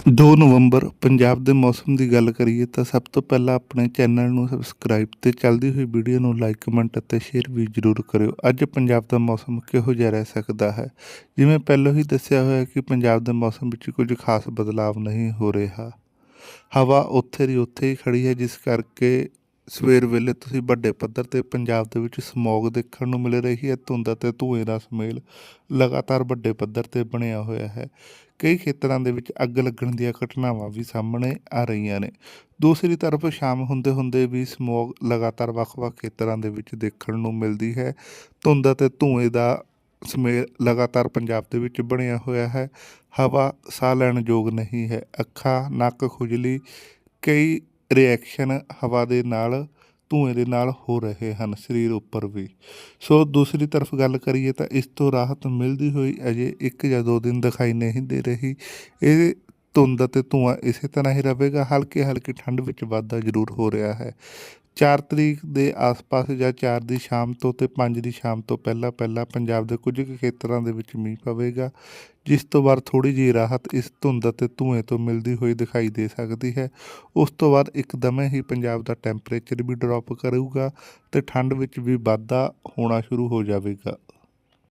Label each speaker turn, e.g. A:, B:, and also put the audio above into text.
A: 2 ਨਵੰਬਰ, ਪੰਜਾਬ ਦੇ ਮੌਸਮ ਦੀ ਗੱਲ ਕਰੀਏ ਤਾਂ ਸਭ ਤੋਂ ਪਹਿਲਾਂ ਆਪਣੇ ਚੈਨਲ ਨੂੰ ਸਬਸਕ੍ਰਾਈਬ ਤੇ ਚੱਲਦੀ ਹੋਈ ਵੀਡੀਓ ਨੂੰ ਲਾਈਕ ਕਮੈਂਟ ਅਤੇ ਸ਼ੇਅਰ ਵੀ ਜ਼ਰੂਰ ਕਰਿਓ। ਅੱਜ ਪੰਜਾਬ ਦਾ ਮੌਸਮ ਕਿਹੋ ਜਿਹਾ ਰਹਿ ਸਕਦਾ ਹੈ? ਜਿਵੇਂ ਪਹਿਲਾਂ ਹੀ ਦੱਸਿਆ ਹੋਇਆ ਕਿ ਪੰਜਾਬ ਦੇ ਮੌਸਮ ਵਿੱਚ ਕੁਝ ਖਾਸ ਬਦਲਾਵ ਨਹੀਂ ਹੋ ਰਿਹਾ। ਹਵਾ ਉੱਥੇ ਦੀ ਉੱਥੇ ਹੀ ਖੜੀ ਹੈ, ਜਿਸ ਕਰਕੇ ਸਵੇਰ ਵੇਲੇ ਤੁਸੀਂ ਵੱਡੇ ਪੱਧਰ ਤੇ ਪੰਜਾਬ ਦੇ ਵਿੱਚ ਸਮੌਗ ਦੇਖਣ ਨੂੰ ਮਿਲ ਰਹੀ ਹੈ। ਧੁੰਦ ਅਤੇ ਧੂਏ ਦਾ ਸਮੇਲ ਲਗਾਤਾਰ ਵੱਡੇ ਪੱਧਰ ਤੇ ਬਣਿਆ ਹੋਇਆ ਹੈ। ਕਈ ਖੇਤਰਾਂ ਦੇ ਵਿੱਚ ਅੱਗ ਲੱਗਣ ਦੀਆਂ ਘਟਨਾਵਾਂ ਵੀ ਸਾਹਮਣੇ ਆ ਰਹੀਆਂ ਨੇ। ਦੂਸਰੀ ਤਰਫ ਸ਼ਾਮ ਹੁੰਦੇ ਹੁੰਦੇ ਵੀ ਸਮੋਗ ਲਗਾਤਾਰ ਵੱਖ-ਵੱਖ ਖੇਤਰਾਂ ਦੇ ਵਿੱਚ ਦੇਖਣ ਨੂੰ ਮਿਲਦੀ ਹੈ। ਧੁੰਦ ਅਤੇ ਧੂਏ ਦਾ ਸਮੇਲ ਲਗਾਤਾਰ ਪੰਜਾਬ ਦੇ ਵਿੱਚ ਬਣਿਆ ਹੋਇਆ ਹੈ। ਹਵਾ ਸਾਹ ਲੈਣ ਯੋਗ ਨਹੀਂ ਹੈ। ਅੱਖਾਂ, ਨੱਕ ਖੁਜਲੀ, ਕਈ ਰਿਐਕਸ਼ਨ ਹਵਾ ਦੇ ਨਾਲ ਧੂਏ ਦੇ ਨਾਲ ਹੋ ਰਹੇ ਹਨ, ਸਰੀਰ ਉੱਪਰ ਵੀ। ਸੋ ਦੂਸਰੀ ਤਰਫ ਗੱਲ ਕਰੀਏ ਤਾਂ ਇਸ ਤੋਂ ਰਾਹਤ ਮਿਲਦੀ ਹੋਈ ਅਜੇ ਇੱਕ ਜਾਂ ਦੋ ਦਿਨ ਦਿਖਾਈ ਨਹੀਂ ਦੇ ਰਹੀ। ਇਹ ਧੁੰਦ ਅਤੇ ਧੂਆਂ ਇਸੇ ਤਰ੍ਹਾਂ ਹੀ ਰਹੇਗਾ ਹਲਕੀ ਹਲਕੀ ਠੰਡ ਵਿੱਚ ਵਾਧਾ ਜ਼ਰੂਰ ਹੋ ਰਿਹਾ ਹੈ। 4 ਤਰੀਕ ਦੇ ਆਸ-ਪਾਸ ਜਾਂ 4 ਦੀ ਸ਼ਾਮ ਤੋਂ ਤੇ 5 ਦੀ ਸ਼ਾਮ ਤੋਂ ਪਹਿਲਾਂ ਪਹਿਲਾਂ ਪੰਜਾਬ ਦੇ ਕੁਝ ਕੁ ਖੇਤਰਾਂ ਦੇ ਵਿੱਚ ਮੀਂਹ ਪਵੇਗਾ, ਜਿਸ ਤੋਂ ਬਾਅਦ ਥੋੜੀ ਜਿਹੀ ਰਾਹਤ ਇਸ ਧੁੰਦ ਅਤੇ ਧੂਏ ਤੋਂ ਮਿਲਦੀ ਹੋਈ ਦਿਖਾਈ ਦੇ ਸਕਦੀ ਹੈ। ਉਸ ਤੋਂ ਬਾਅਦ ਇੱਕਦਮ ਹੀ ਪੰਜਾਬ ਦਾ ਟੈਂਪਰੇਚਰ ਵੀ ਡ੍ਰੌਪ ਕਰੂਗਾ ਤੇ ਠੰਡ ਵਿੱਚ ਵੀ ਵਾਧਾ ਹੋਣਾ ਸ਼ੁਰੂ ਹੋ ਜਾਵੇਗਾ।